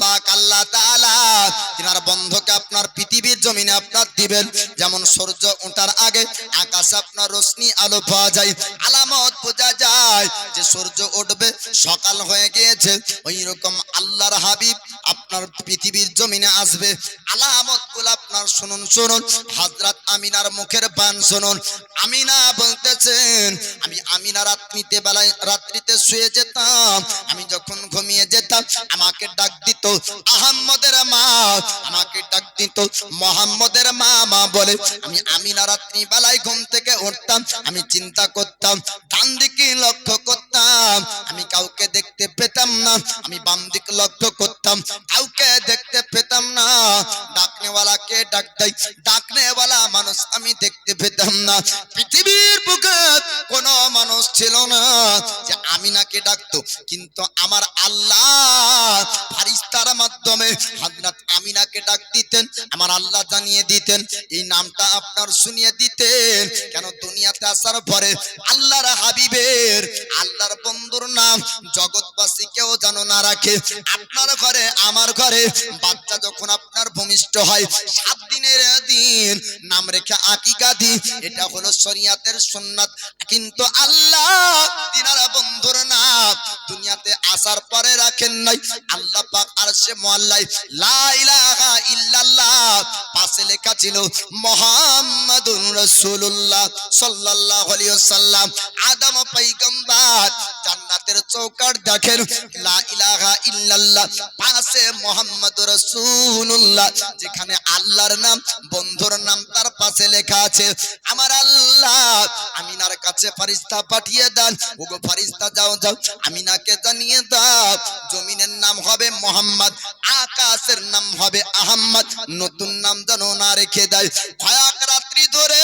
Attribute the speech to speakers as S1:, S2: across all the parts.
S1: পাক আল্লাহ তাআলা তিনার বন্ধকে আপনার পৃথিবীর জমিনে আপনার দিবেন, যেমন সূর্য ওঠার আগে আকাশে আপনার রশ্মি আলো পাওয়া যায়, আলামত বোঝা যায় যে সূর্য উঠবে, সকাল হয়ে গিয়েছে ওই রকম আল্লাহর হাবিব আপনার পৃথিবীর জমিনে আসবে। আলামতগুলো আপনার শুনুন শুনুন, হযরত আমিনার মুখের বান শুনুন। আমিনা বলতেছেন, আমি আমিনা রাত্রিতে বেলায়, রাত্রিতে শুয়ে যেতাম, আমি যখন ঘুমিয়ে যেতাম, আমাকে ডাক দিত, আহম্মদের মা আমাকে ডাক দিত মোহাম্মদের মা মা বলে, আমি আমিনা রাত্রি বেলায় ঘুম থেকে উঠতাম, আমি চিন্তা করতাম, ডান দিকে লক্ষ্য করতাম, আমি কাউকে দেখতে পেতাম না, আমি বাম দিক লক্ষ্য করতাম, কাউকে দেখতে পেতাম না। ডাকনেওয়ালাকে ডাক দেয় ডাকনেওয়ালা মানুষ আমি দেখতে পেতাম না। পৃথিবীর বুকে আমিনাকে ডাকতো। কিন্তু আমার আল্লাহ ফারিস্তার মাধ্যমে হযরত আমিনাকে ডাক দিতেন, আমার আল্লাহ জানিয়ে দিতেন, এই নামটা আপনার শুনিয়ে দিতেন। কেন দুনিয়াতে আসার পরে আল্লাহর হাবিবের, আল্লাহর বন্ধুর নাম জগৎবাসী কেউ যেন না রাখে। আপনার ঘরে, আমার ঘরে বাচ্চা যখন আপনার ভূমিষ্ঠ হয়, সাত দিনের দিন নাম রেখে আকিকা দি এটা হলো শরিয়াতের সুন্নাত। কিন্তু আল্লাহ, তিনারা বন্ধুর নাম দুনিয়াতে আসার পরে রাখেন নাই। আল্লাহ পাক আরশে মুআল্লাই লা ইলাহা ইল্লাল্লাহ পাশে লেখা ছিল রাসূলুল্লাহ সাল্লাল্লাহু আলাইহি ওয়াসাল্লাম আদম পয়গম্বর। জান্নাতের চৌকাট দেখেন, লা ইলাহা ইল্লাল্লাহ পাশে মুহাম্মাদুর রাসূলুল্লাহ, যেখানে আল্লাহর নাম, বন্ধুর নাম তার পাশে লেখা আছে, আমার আল্লাহ আমিনার কাছে ফারিস্তা পাঠিয়ে দেন, ওগো ফারিস্তা যাও যাও। আমিনাকে জানিয়ে দাও, জমিনের নাম হবে মোহাম্মদ, আকাশের নাম হবে আহম্মদ। নতুন নাম যেন না রেখে দেয়। কয়েক রাত্রি ধরে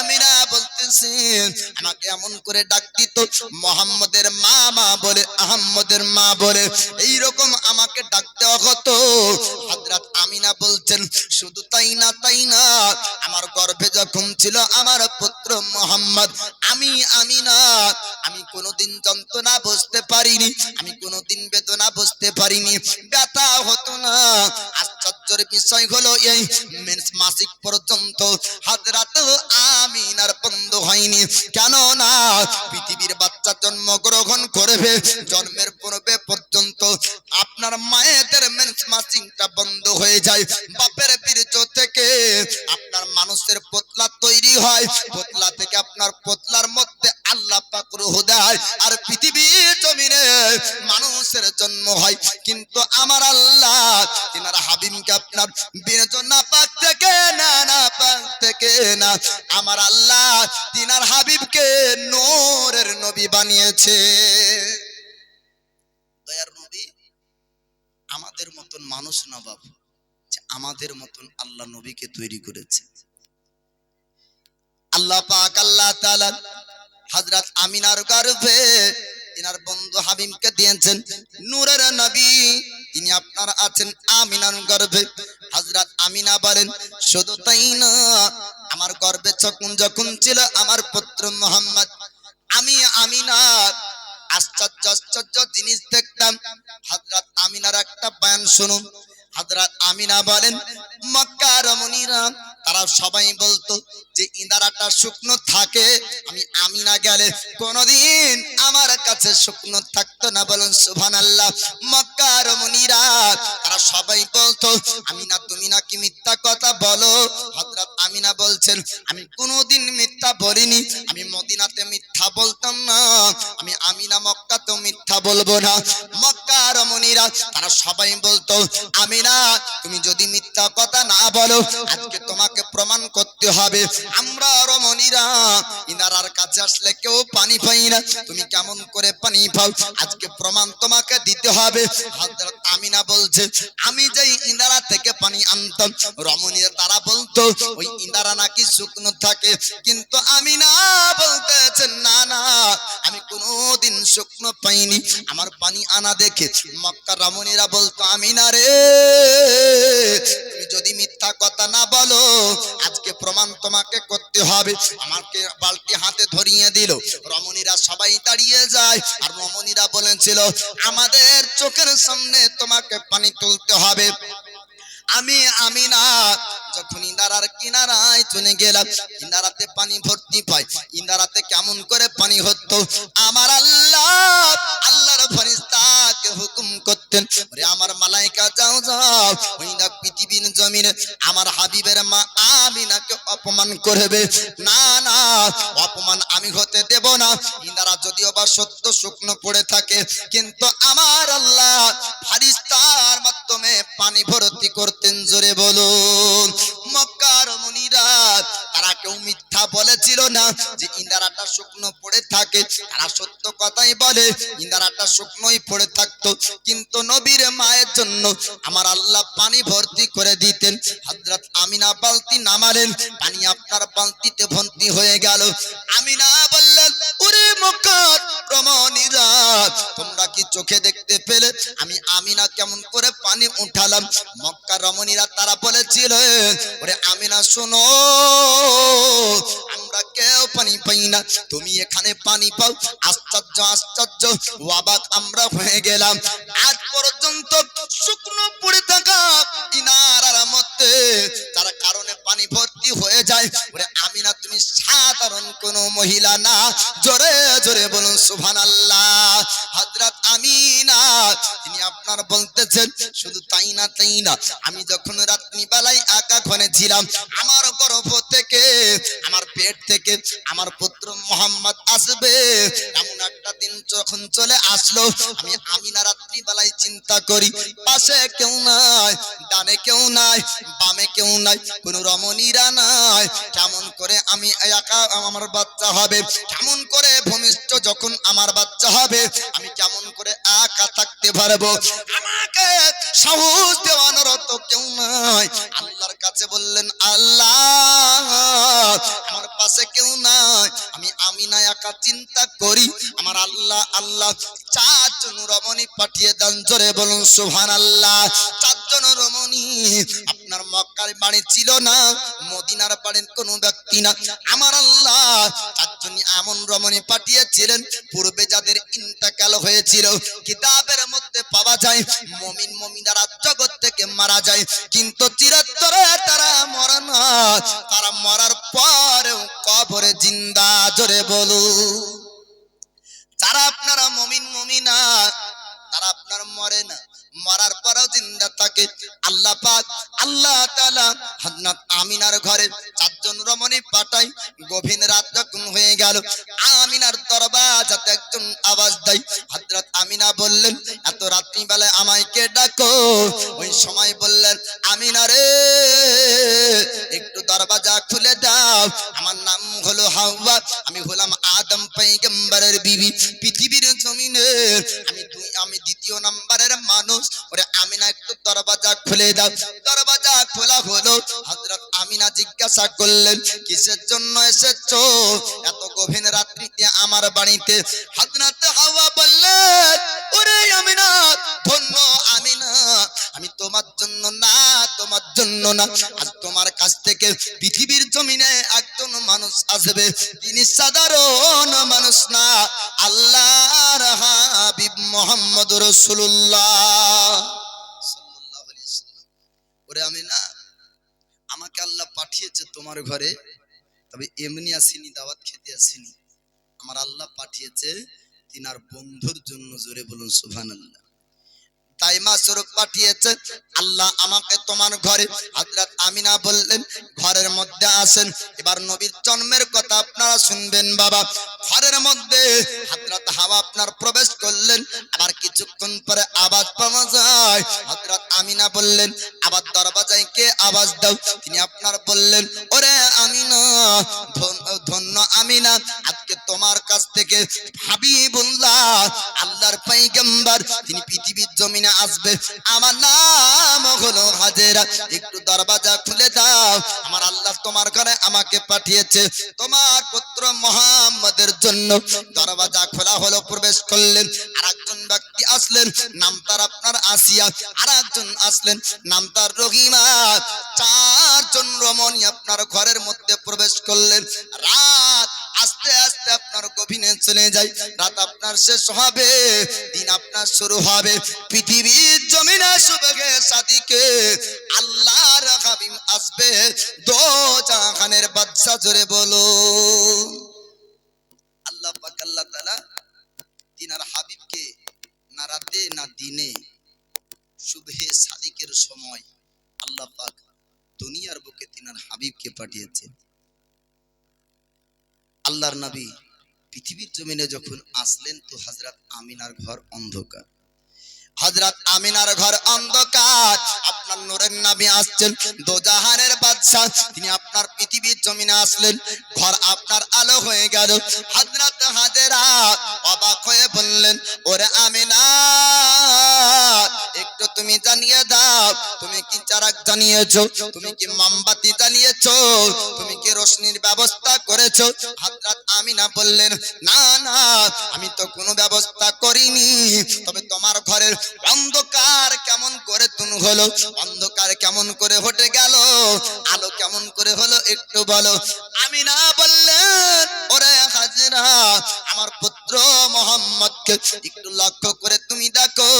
S1: আমিনা বলতেছেন আমাকে এমন করে ডাক দিত মোহাম্মদের মা মা বলে, আহম্মদের মা বলে। এই রকম আমাকে ডাক দেওয়া হতো। আমিনা বলছেন, শুধু তাই না তাই না, আমার গর্ভে যখন ছিল আমার পুত্র মোহাম্মদ, আমি আমিনা, আমি কোনোদিন যন্ত্রণা বুঝতে পারিনি, আমি কোনোদিন বেদনা বুঝতে পারিনি, ব্যথা হতো না। আশ্চর্যের বিষয় হলো এই মেন্স মাসিক পর্যন্ত হাজরাত আমিনার বন্ধ হয়নি। কেন না পৃথিবীর বাচ্চা জন্মগ্রহণ করবে, জন্মের পূর্বে পর্যন্ত আপনার মায়েদের মাসিংটা বন্ধ হয়ে যায়। বাপের বীর্য থেকে আপনার মানুষের পোতলা তৈরি হয়। পোতলা থেকে আপনার পোতলার মধ্যে আল্লাহ পাক দেয় আর পৃথিবীর জমিনে মানুষের জন্ম হয়। কিন্তু আমার আল্লাহ তিনার হাবিবকে আপনার বীর্য না পাক থেকে না না পাক থেকে না, আমার আল্লাহ তিনার হাবিবকে নূরের নবী বানিয়েছে দয়ার নবী আমাদের মতন মানুষ না বাবু আমাদের মতন আল্লাহ নবীকে তৈরি করেছে। আল্লাহ পাক, আল্লাহ তাআলা হযরত আমিনার গর্ভে তিনার বন্ধু হাবিবকে দিয়েছেন, নূরের নবী। তিনি আপনার আছেন আমিনার গর্ভে। হযরত আমিনা বলেন, শুধু তাই না, আমার গর্ভে যখন যখন ছিল আমার পুত্র মোহাম্মদ, আমি আমিনার আশ্চর্য আশ্চর্য জিনিস দেখতাম। হযরত আমিনার একটা বয়ান শুনুন। হযরত আমিনা বলেন, মক্কা রমণীরা, তারা সবাই বলতো যে ইন্দারাটা শুকনো থাকে। আমি আমিনা গেলে কোনদিন আমার কাছে শুকনো থাকতো না। বলুন, সুবহানাল্লাহ। মক্কা রমণীরা, তারা সবাই বলতো, আমিনা, তুমি নাকি মিথ্যা কথা বলো। হযরত আমিনা বলছেন, আমি কোনোদিন মিথ্যা বলিনি। আমি মদিনাতে মিথ্যা বলতাম না। আমি আমিনা মক্কাতেও মিথ্যা বলব না। মক্কা রমণীরা তারা সবাই বলতো, আমিনা, তুমি যদি মিথ্যা কথা না বলো, আজকে তোমাকে প্রমাণ করতে হবে। আমরা রমণীরা ইনারার কাছে আসলে কেউ পানি পাই না। তুমি কেমন করে পানি পাও? আজকে প্রমাণ তোমাকে দিতে হবে। হযরত আমিনা বলছে, আমি যেই ইনারা থেকে পানি আনতাম রমণীরা তারা বলতো, ওই ইনারা নাকি শুকনো থাকে? কিন্তু আমি না বলতেছেন না না, আমি কোনোদিন শুকনো পাইনি। আমার পানি আনা দেখে মক্কা রমণীরা বলতো, আমি না রে, তুমি যদি মিথ্যা কথা না বলো, আজকে প্রমাণ তোমাকে করতে হবে। আমাকে বালতি হাতে ধরিয়ে দিল। রমণীরা সবাই দাঁড়িয়ে যায়, আর রমণীরা বলেছিল, আমাদের চোখের সামনে তোমাকে পানি তুলতে হবে। আমি আমি না যখন ইনারার কিনারায় চলে গেলাম ইনারাতে পানি ভর্তি পাই। ইনারাতে কেমন করে পানি হতো? আমার আল্লাহ, আল্লাহর ফরিস্তাকে হুকুম করতেন, ওরে আমার মালাইকা, যাও যাও, ওই না পৃথিবীর জমিনে, আমার হাবিবের মা আমিনাকে অপমান করবে। না না, অপমান আমি হতে দেব না। ইন্দারা যদিও বা সত্য শুকনো পড়ে থাকে, কিন্তু আমার আল্লাহ ফারিস্তার মাধ্যমে পানি ভর্তি করতেন। জোরে বলুন। মক্কার মুনিরা তারা কেউ মিথ্যা বলেছিল না যে ইন্দারাটা শুকনো পড়ে থাকে। তারা সত্য কথাই বলে, ইন্দারাটা শুকনোই পড়ে থাকতো। কিন্তু নবীর মায়ের জন্য আমার আল্লাহ পানি ভর্তি করে দিতেন। হযরত আমিনা বালতি নামালেন, পানি আপনার বালতিতে ভর্তি হয়ে গেল। আমিনা বললেন তোমরা কি চোখে দেখতে পেলে? আমি আমিনা কেমন করে পানি উঠালাম? মক্কা রমণীরা তারা বলেছিল, ওরে আমিনা, শোনো, আমরা কেউ পানি পাই না। তুমি এখানে পানি পাও। আশ্চর্য আশ্চর্য অবাক আমরা হয়ে গেলাম। আজ পর্যন্ত শুকনো পড়ে থাকা ইনারার মধ্যে তার কারণে পানি ভর্তি হয়ে যায়। ওরে কোন মহিলা না, জোরে জোরে বলুন সুভান আল্লাহ হজরত আমিনা, তিনি আপনার বলতেছেন, শুধু তাই না তাই না, আমি যখন রাত্রি বেলায় একা ঘরে ছিলাম, আমার গর্ভ থেকে, আমার পেট থেকে, আমার পুত্র মোহাম্মদ আসবে। এমন একটা দিন যখন চলে আসলো, আমি আমিনা রাত্রি বেলায় চিন্তা করি, পাশে কেউ নাই, ডানে কেউ নাই, বামে কেউ নাই, কোন রমণীরা নাই। কেমন করে আমি একা আমার বাচ্চা হবে, কেমন করে ভূমিষ্ঠ যখন আমার বাচ্চা হবে, আমি কেমন করে একা থাকতে পারব? আমাকে সাহস দেওয়ানোর তো কেউ নাই। আল্লাহর কাছে বললেন, আল্লাহ, আমার পাশে কেউ নাই। আমি আমি না একা চিন্তা করি। আমার আল্লাহ আল্লাহ, চারজন রমণী পাঠিয়ে দেন। জোরে বলুন সুভান আল্লাহ চারজন রমণী আপনার মক্কার বাড়ি ছিল না, মদিনার বাড়ির কোনো ব্যক্তি না। আমার আল্লাহ চারজনই এমন রমণী পাঠিয়েছিলেন, পূর্বে যাদের ইন্তেকাল হয়েছিল, কিতাবের মধ্যে পাওয়া যায়, মমিন মমিনারা জগৎ থেকে মারা যায়, কিন্তু চিরতরে তারা মরে না। তারা মরার পরেও কবরে জিন্দা, জোরে বলুন যারা আপনারা মমিন মমিনা, তারা আপনার মরে না। মরার পরেও জিন্দা থাকে। আল্লাহ পাক, আল্লাহ তাআলা হযরত আমিনার ঘরে চারজন রমণী পাঠাই গভীর রাত যখন হয়ে গেল, আমিনার দরবাজাতে একজন আওয়াজ দেয়, হযরত আমিনা বললেন, এত রাত্রি বেলায় আমায় কে ডাকো? ওই সময় বললেন, আমিনা রে, একটু দরবাজা খুলে দাও। আমার নাম হলো হাওয়া, আমি হলাম আদম পয়গম্বরের বিবি। পৃথিবীর জমিনে আমি আমি দ্বিতীয় নাম্বারের মানুষ। ওরে আমিনা, একটু দরবাজা খুলে দাও। দরবাজা খোলা হলো। হযরত আমিনা জিজ্ঞাসা করলেন, কিসের জন্য এসেছ? এত গভীর রাত্রিতে আমার বাড়িতে? হযরত হাওয়া বললেন, ওরে আমিনা, ধন্য আমিনা। আমি তোমার জন্য না, তোমার জন্য না। তোমার কাছ থেকে পৃথিবীর জমিনে একজন মানুষ আসবে। তিনি সাধারণ মানুষ না, আল্লাহর হাবিব মোহাম্মদ রসুল্লাহ ওরে আমি না, আমাকে আল্লাহ পাঠিয়েছে তোমার ঘরে, তবে এমনি আসিনি, দাওয়াত খেতে আসিনি। আমার আল্লাহ পাঠিয়েছে তিনার বন্ধুর জন্য জোরে বলুন সুভান আল্লাহ তাই মা স্বরূপ পাঠিয়েছে। আল্লাহ আমাকে তোমার ঘরে হযরত আমিনা বললেন, ঘরের মধ্যে আসেন। এবার নবীর জন্মের কথা আপনারা শুনবেন, বাবা। ঘরের মধ্যে হযরত হাওয়া আপনার প্রবেশ করলেন। আবার কিছুক্ষণ পরে আওয়াজ পাওয়া যায়। হযরত আমিনা বললেন, আবার দরবাজায় কে আওয়াজ দাও? তিনি আপনার বললেন, ওরে আমিনা ধন্য আমিনা, আজকে তোমার কাছ থেকে হাবিবুল্লাহ, আল্লাহর পয়গম্বর, তিনি পৃথিবীর জমিনে আসবে। আমার নাম হলো হাজেরা। একটু দরবাজা খুলে দাও। আমার আল্লাহ তোমার ঘরে আমাকে পাঠিয়েছে। তোমার পুত্র মোহাম্মদের জন্য দরবাজা খোলা হলো, প্রবেশ করলেন। আর একজন ব্যক্তি আসলেন। নাম তার আপনার আসিয়া। আর একজন আসলেন। নাম তার রহিমা। চারজন রমণী আপনার ঘরের মধ্যে প্রবেশ করলেন। রাত আস্তে আস্তে আপনার গভীরে চলে যায় রাত আপনার শেষ হবে, দিন আপনার শুরু হবে। পৃথিবীর জমিনে সুবেগে সাদিকে আল্লাহর হাবিব আসবে। দো জাহানের বাদশা জোরে বলো। আল্লাহ পাক, আল্লাহ তাআলা তিনার হাবিবকে না রাতে, না দিনে শুভে সাদিকের সময় আল্লাহ পাক দুনিয়ার বুকে তিনার হাবিবকে পাঠিয়েছে আল্লাহর নবী পৃথিবীর জমিনে যখন আসলেন তো হাজরাত আমিনার ঘর অন্ধকার। হযরত আমিনার ঘর অন্ধকার। আপনার নূরের নবী আসছেন দোজাহানের বাদশা তিনি আপনার পৃথিবীর জমিনে আসলেন, ঘর আপনার আলো হয়ে গেল। হযরত হাজেরা অবাক হয়ে বললেন, ওরে আমিনা একটু তুমি জানিয়ে দাও, তুমি কি চারাক জানিয়েছো? তুমি কি মোমবাতি জানিয়েছো? তুমি কি রোশনির ব্যবস্থা করেছ? হযরত আমিনা বললেন, না না, আমি তো কোনো ব্যবস্থা করিনি। তবে তোমার ঘরের অন্ধকার কেমন করে তুমি হলো? অন্ধকার কেমন করে হটে গেল? আলো কেমন করে হলো একটু বলো। আমিনা বললেন, ওরে হাজরা, আমার পুত্র মোহাম্মদকে একটু লক্ষ্য করে তুমি দেখো।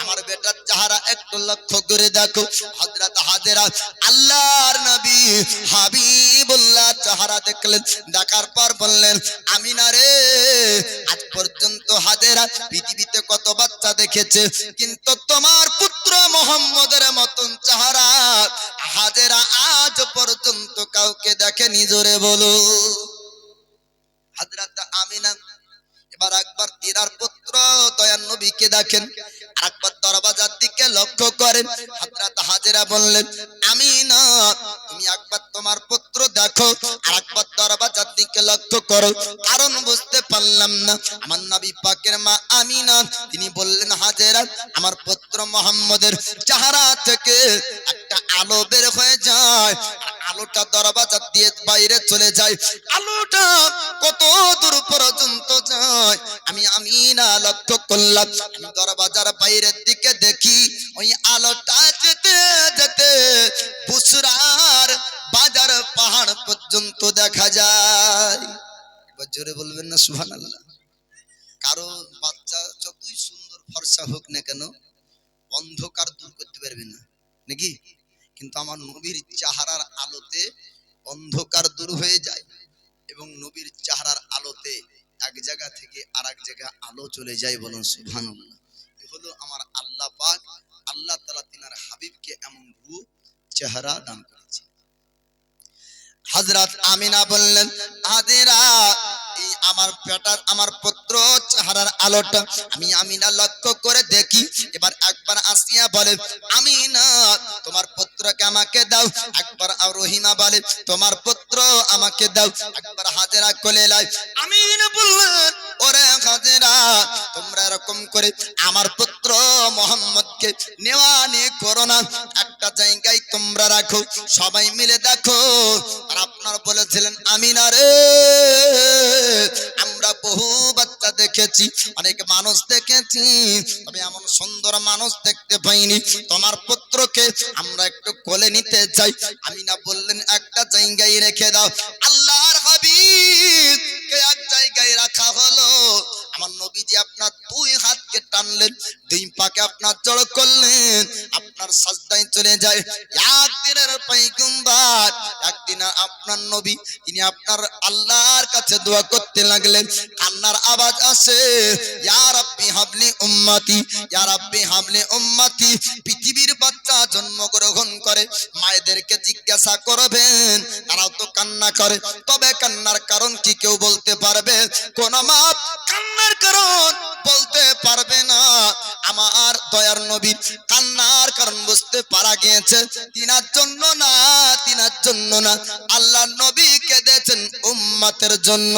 S1: আমার বেটার চেহারা একটু লক্ষ্য করে দেখো। হযরত হাজেরা, আল্লাহর নবী হাবিবুল্লাহ চেহারা দেখলেন। দেখার পর বললেন, আমিনা রে, আজ পর্যন্ত হাজেরা পৃথিবীতে কত বাচ্চা দেখেছে? কিন্তু তোমার পুত্র মোহাম্মদের মতন চেহারা হাজেরা আজ পর্যন্ত কাউকে দেখেনি, জোরে বলো। হাজরাত আমিনা, এবার একবার তিনার পুত্র দয়ান দেখেন একবার দরবাজার দিকে লক্ষ্য করেন। হাজরাত হাজেরা বললেন আমি না তুমি একবার তোমার পুত্র দেখো আর একবার দরবাজার দিকে লক্ষ্য করো। কারণ বুঝতে পারলাম না, আমার নবী পাকের মা আমিনা, তিনি বললেন, হাজেরা, আমার পুত্র মোহাম্মদের চেহারা থেকে একটা আলো বের হয়ে যায় আলোটা দরবাজার দিয়ে বাইরে চলে যায়। আলোটা কত দূর পর্যন্ত যায়, আমি আমি না লক্ষ্য করলাম, আমি দরবাজার বাইরের দিকে দেখি, ওই আলোটা যেতে যেতে বুসরার বাজার পাহাড় পর্যন্ত দেখা যায়। জোরে বলবেন না সুহান আল্লাহ কারও বাচ্চা যতই সুন্দর ফর্সা হোক না কেন, অন্ধকার দূর করতে পারবে না। নাকি? কিন্তু আমার নবীর চেহারার আলোতে অন্ধকার দূর হয়ে যায় এবং নবীর চেহারার আলোতে এক জায়গা থেকে আর এক জায়গা আলো চলে যায় বলুন এ হলো আমার আল্লাহ পাক, আল্লাহ তালা তিনার হাবিবকে এমন রূপ, চেহারা দান করেছে হযরত আমিনা বললেন এই আমার পেটার আমার পুত্র চেহারার আলোটা আমি লক্ষ্য করে দেখি। এবার একবার আসিয়া বলে তোমার পুত্রকে আমাকে দাও। একবার রহিমা বলে, তোমার পুত্র আমাকে দাও। একবার হাজেরা কোলে বললেন, ওরে হাজেরা, তোমরা এরকম করে আমার পুত্র মোহাম্মদকে নেওয়া নিয়ে করো না। একটা জায়গায় তোমরা রাখো, সবাই মিলে দেখো। আর আপনার বলেছিলেন, আমিনা রে, আমরা বহু বাচ্চা দেখেছি, অনেক মানুষ দেখেছি, তবে এমন সুন্দর মানুষ দেখতে পাইনি। তোমার পুত্রকে আমরা একটু কোলে নিতে চাই। আমি না বললেন, একটা জায়গায় রেখে দাও। আল্লাহর হাবিব এক জায়গায় রাখা হলো। আমার নবীজি আপনার দুই হাতকে টানলেন। পাকে আপনার জড় করলেন, আপনার সাজদায় চলে যায়। একদিনের একদিন আপনার নবী, তিনি আপনার আল্লাহর কাছে দোয়া করতে লাগলেন। আওয়াজ আসে, ইয়া রাব্বি হাবলি উম্মতি, ইয়া রাব্বি হাবলি উম্মতি, পৃথিবীর বাচ্চা জন্মগ্রহণ করে, মায়েদেরকে জিজ্ঞাসা করবেন, তারাও তো কান্না করে। তবে কান্নার কারণ কি কেউ বলতে পারবে? কোন মা কান্নার কারণ বলতে পারবে না। আমার দয়ার নবী কান্নার কারণ বুঝতে পারা গিয়েছে। তিনার জন্য না, তিনার জন্য না। আল্লাহ নবী কেঁদেছেন উম্মাতের জন্য।